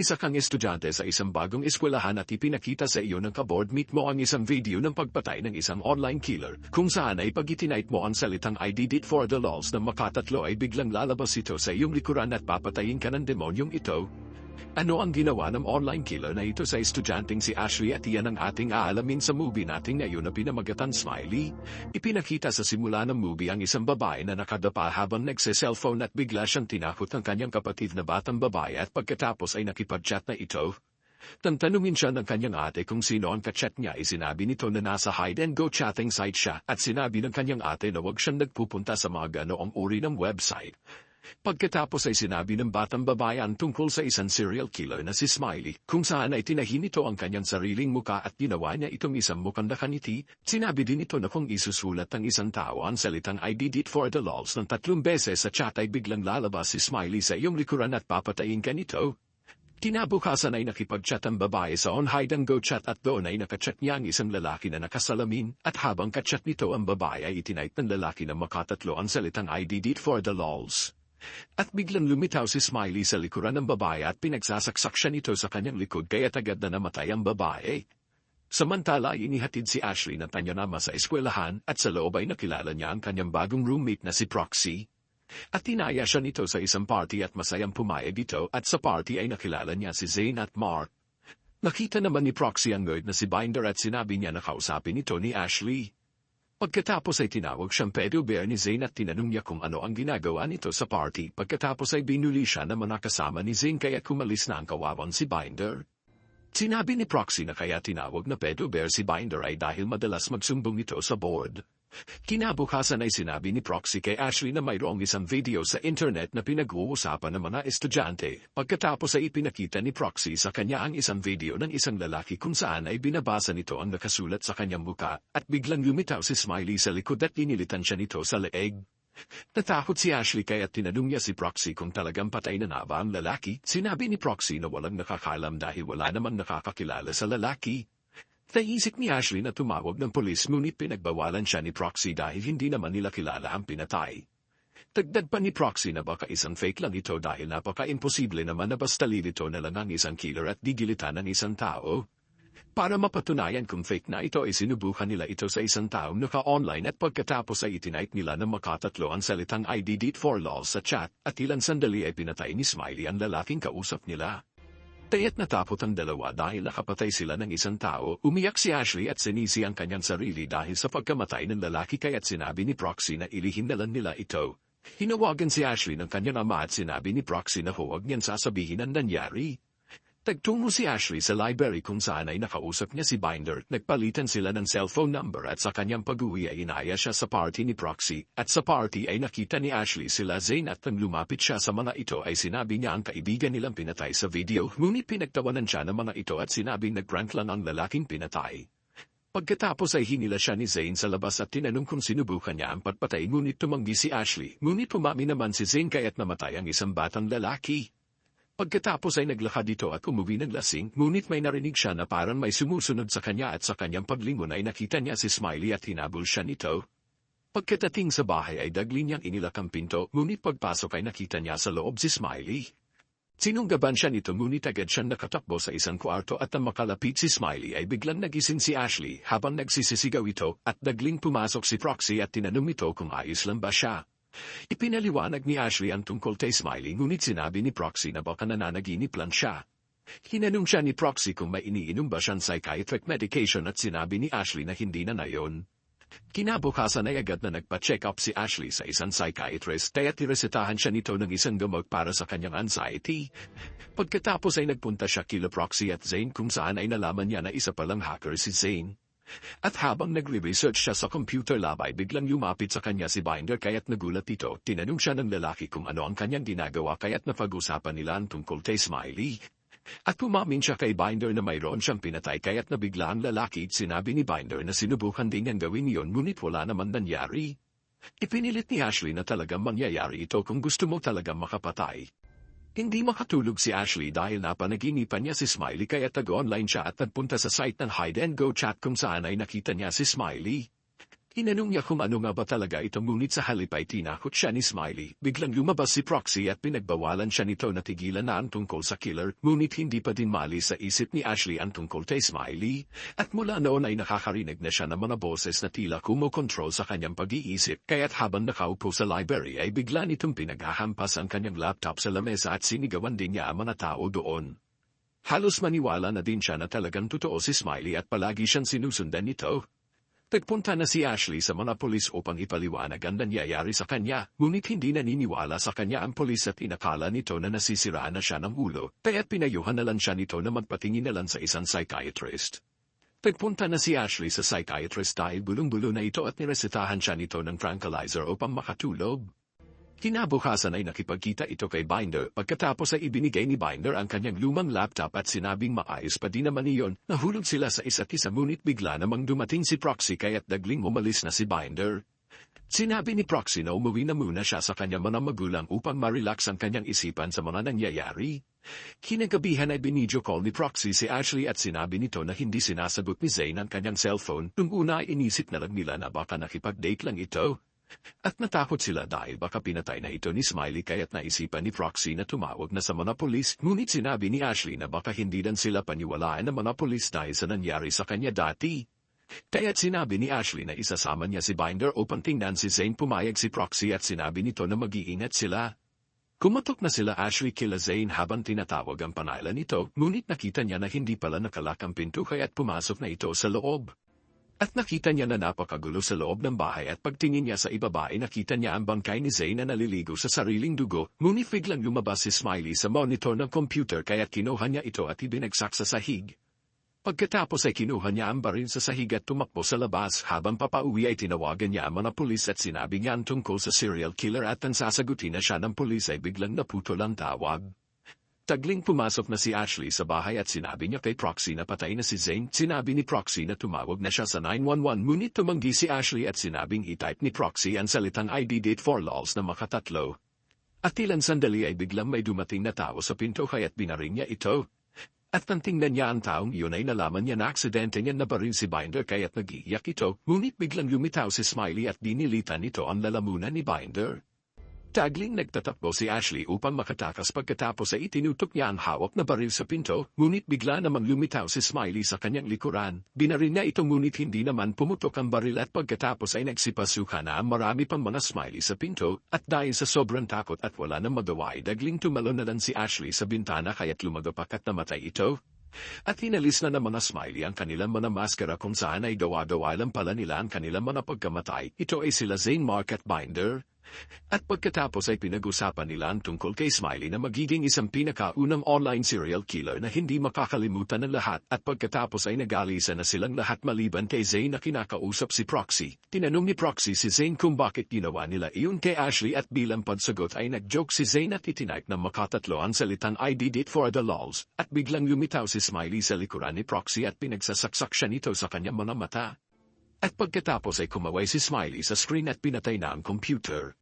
Isa kang estudyante sa isang bagong eskwelahan at ipinakita sa iyo ng kaboard meet mo ang isang video ng pagpatay ng isang online killer kung saan ay pag mo ang salitang I did it for the lols na makatatlo ay biglang lalabas ito sa iyong likuran at papatayin ka ng demonyong ito. Ano ang ginawa ng online killer na ito sa estudyanteng si Ashley at iyan ang ating aalamin sa movie nating ngayon na pinamagatan Smiley? Ipinakita sa simula ng movie ang isang babae na nakadapa habang nagse-cellphone at bigla siyang tinakot ng kanyang kapatid na batang babae at pagkatapos ay nakipag-chat na ito. Tantanungin siya ng kanyang ate kung sino ang kachat niya ay sinabi nito na nasa hide-and-go chatting site siya at sinabi ng kanyang ate na huwag siyang nagpupunta sa mga ganoong uri ng website. Pagkatapos ay sinabi ng batang babayan tungkol sa isang serial killer na si Smiley, kung saan ay tinahin nito ang kanyang sariling muka at ginawa niya itong isang mukhang nakaniti, sinabi din ito na kung isusulat ng isang tao ang salitang I did it for the lols ng tatlong beses sa chat ay biglang lalabas si Smiley sa iyong likuran at papatayin ka nito. Kinabukasan ay nakipag-chat ang babae sa on hide and go chat at doon ay nakachat niya ang isang lalaki na nakasalamin at habang kachat nito ang babae ay itinite ng lalaki na makatatlo ang salitang I did it for the lols. At biglang lumitaw si Smiley sa likuran ng babae at pinagsasaksak siya nito sa kanyang likod kaya agad na namatay ang babae. Samantala inihatid si Ashley na tanyonama sa eskwelahan at sa loob ay nakilala niya ang kanyang bagong roommate na si Proxy. At tinaya siya nito sa isang party at masayang pumayag ito at sa party ay nakilala niya si Zane at Mark. Nakita naman ni Proxy ang nerd na si Binder at sinabi niya na kausapin ito ni Ashley. Pagkatapos ay tinawag siyang pedo bear ni Zane at tinanong niya kung ano ang ginagawa nito sa party. Pagkatapos ay binuli siya na manakasama ni Zane kaya kumalis na ang kawawan si Binder. Sinabi ni Proxy na kaya tinawag na pedo bear si Binder ay dahil madalas magsumbong ito sa board. Kinabukasan ay sinabi ni Proxy kay Ashley na mayroong isang video sa internet na pinag-uusapan ng mga estudyante. Pagkatapos ay ipinakita ni Proxy sa kanya ang isang video ng isang lalaki kung saan ay binabasa nito ang nakasulat sa kanyang muka at biglang lumitaw si Smiley sa likod at inilitan siya nito sa leeg. Natakot si Ashley kaya tinanong niya si Proxy kung talagang patay na na ba ang lalaki. Sinabi ni Proxy na walang nakakalam dahil wala naman nakakakilala sa lalaki. Naisip ni Ashley na tumawag ng polis ngunit pinagbawalan siya ni Proxy dahil hindi naman nila kilala ang pinatay. Tagdad pa ni Proxy na baka isang fake lang ito dahil napaka-imposible naman na basta lilito na lang ang isang killer at digilitan ng isang tao. Para mapatunayan kung fake na ito ay sinubukan nila ito sa isang taong naka-online at pagkatapos ay itinite nila na makatatlo ang salitang I did it for laws sa chat at ilang sandali ay pinatay ni Smiley ang lalaking kausap nila. Taya't natapot ang dalawa dahil nakapatay sila ng isang tao, umiyak si Ashley at sinisi ang kanyang sarili dahil sa pagkamatay ng lalaki kaya't sinabi ni Proxy na ilihin na lang nila ito. Hinawagan si Ashley ng kanyang ama at sinabi ni Proxy na huwag niyan sasabihin ang nangyari. Tagtungo si Ashley sa library kung saan ay nakausap niya si Binder, nagpalitan sila ng cellphone number at sa kanyang pag-uwi ay inaya siya sa party ni Proxy, at sa party ay nakita ni Ashley sila Zane at nang lumapit siya sa mga ito ay sinabi niya ang kaibigan nilang pinatay sa video, ngunit pinagtawanan siya ng mga ito at sinabing nag-grant lang ang lalaking pinatay. Pagkatapos ay hinila siya ni Zane sa labas at tinanong kung sinubukan niya ang patpatay ngunit tumanggi si Ashley, ngunit pumami naman si Zane kaya't namatay ang isang batang lalaki. Pagkatapos ay naglakad dito at umuwi ng lasing, ngunit may narinig siya na parang may sumusunod sa kanya at sa kanyang paglingon ay nakita niya si Smiley at hinabol siya nito. Pagkatating sa bahay ay dagli niyang inilak ang pinto, ngunit pagpasok ay nakita niya sa loob si Smiley. Sinunggaban siya nito ngunit agad siyang nakatakbo sa isang kwarto at nang makalapit si Smiley ay biglang nagising si Ashley habang nagsisisigaw ito at dagling pumasok si Proxy at tinanong ito kung ayos lang ba siya. Ipinaliwanag ni Ashley ang tungkol kay Smiley ngunit sinabi ni Proxy na baka nananaginip lang siya. Hinanong siya ni Proxy kung may iniinom ba siyang psychiatric medication at sinabi ni Ashley na hindi na na yon. Kinabukasan ay agad na nagpa-check up si Ashley sa isang psychiatrist kaya tiresetahan siya nito ng isang gamot para sa kanyang anxiety. Pagkatapos ay nagpunta siya kila Proxy at Zane kung saan ay nalaman niya na isa palang hacker si Zane. At habang nagre-research siya sa computer lab ay biglang lumapit sa kanya si Binder kaya't nagulat ito. Tinanong siya ng lalaki kung ano ang kanyang ginagawa kaya't napag-usapan nila ang tungkol kay Smiley. At pumamin siya kay Binder na mayroon siyang pinatay kaya't nabigla ang lalaki sinabi ni Binder na sinubukan din niyang gawin iyon ngunit wala naman nangyari. Ipinilit ni Ashley na talagang mangyayari ito kung gusto mo talagang makapatay. Hindi makatulog si Ashley dahil napanaginipan niya si Smiley kaya tag-online siya at nagpunta sa site ng Hide and Go Chat kung saan ay nakita niya si Smiley. Tinanong niya kung ano nga ba talaga ito ngunit sa halip ay tinakot siya ni Smiley. Biglang lumabas si Proxy at pinagbawalan siya nito na tigilan na ang tungkol sa killer ngunit hindi pa din mali sa isip ni Ashley ang tungkol kay Smiley. At mula noon ay nakakarinig na siya ng mga boses na tila kumokontrol sa kanyang pag-iisip kaya't habang nakaupo sa library ay bigla nitong pinaghahampas ang kanyang laptop sa lamesa at sinigawan din niya ang mga tao doon. Halos maniwala na din siya na talagang totoo si Smiley at palagi siyang sinusundan nito. Nagpunta na si Ashley sa mga polis upang ipaliwanag ang nangyayari sa kanya, ngunit hindi naniniwala sa kanya ang polis at inakala nito na nasisiraan na siya ng ulo, kaya't pinayuhan na lang siya nito na magpatingin na lang sa isang psychiatrist. Nagpunta na si Ashley sa psychiatrist dahil bulong-bulo na ito at niresetahan siya nito ng tranquilizer upang makatulog. Kinabukasan ay nakipagkita ito kay Binder pagkatapos ay ibinigay ni Binder ang kanyang lumang laptop at sinabing maayos pa din naman iyon. Nahulog sila sa isa't isa ngunit bigla namang dumating si Proxy kaya't dagling umalis na si Binder. Sinabi ni Proxy na umuwi na muna siya sa kanyang mga magulang upang ma-relax ang kanyang isipan sa mga nangyayari. Kinagabihan ay binidyo call ni Proxy si Ashley at sinabi nito na hindi sinasagot ni Zane ang kanyang cellphone. Nung una ay inisip na lang nila na baka nakipag-date lang ito. At natakot sila dahil baka pinatay na ito ni Smiley kaya't naisipan ni Proxy na tumawag na sa mga polis ngunit sinabi ni Ashley na baka hindi dan sila paniwalaan ng mga polis dahil sa nangyari sa kanya dati. Kaya't sinabi ni Ashley na isasama niya si Binder upang tingnan si Zane pumayag si Proxy at sinabi nito na mag-iingat sila. Kumatok na sila Ashley kila Zane habang tinatawag ang pangalan nito, ngunit nakita niya na hindi pala nakalak ang pinto kaya't pumasok na ito sa loob. At nakita niya na napakagulo sa loob ng bahay at pagtingin niya sa ibaba ay nakita niya ang bangkay ni Zane na naliligo sa sariling dugo, ngunit biglang lumabas si Smiley sa monitor ng computer kaya kinuha niya ito at ibinagsak sa sahig. Pagkatapos ay kinuha niya ang baril sa sahig at tumakbo sa labas habang papauwi ay tinawagan niya ang mga pulis at sinabi niya ang tungkol sa serial killer at ang sasagutin na siya ng pulis ay biglang naputol ang tawag. Tagling pumasok na si Ashley sa bahay at sinabi niya kay Proxy na patay na si Zane. Sinabi ni Proxy na tumawag na siya sa 911 ngunit tumanggi si Ashley at sinabing i-type ni Proxy ang salitang ID date for lols na makatatlo. At ilan sandali ay biglang may dumating na tao sa pinto kaya't binaring niya ito. At nang tingnan niya ang taong iyon ay nalaman niya na aksidente niya na baril si Binder kaya't nag-iiyak ito, ngunit biglang lumitaw si Smiley at dinilitan nito ang lalamunan ni Binder. Tagling nagtatakbo si Ashley upang makatakas pagkatapos ay itinutok niya ang hawak na baril sa pinto, ngunit bigla namang lumitaw si Smiley sa kanyang likuran. Binaril niya ito ngunit hindi naman pumutok ang baril at pagkatapos ay nagsipasuka na marami pang mga Smiley sa pinto, at dahil sa sobrang takot at wala nang magawa ay dagling tumalo na lang si Ashley sa bintana kaya't lumagapak at namatay ito. At hinalis na ng mga smiley ang kanilang mga maskara kung saan ay dawa-dawa lang pala nila ang kanilang mga pagkamatay. Ito ay sila Zane Mark at Binder. At pagkatapos ay pinag-usapan nila ang tungkol kay Smiley na magiging isang pinakaunang online serial killer na hindi makakalimutan ng lahat at pagkatapos ay nag-alisa na silang lahat maliban kay Zane na kinakausap si Proxy. Tinanong ni Proxy si Zane kung bakit ginawa nila iyon kay Ashley at bilang pagsagot ay nag-joke si Zane at itinipe ng makatatlo ang salitang I did it for the lols at biglang lumitaw si Smiley sa likuran ni Proxy at pinagsasaksak siya nito sa kanyang mga mata. At pagkatapos ay kumaway si Smiley sa screen at pinatay na ang computer.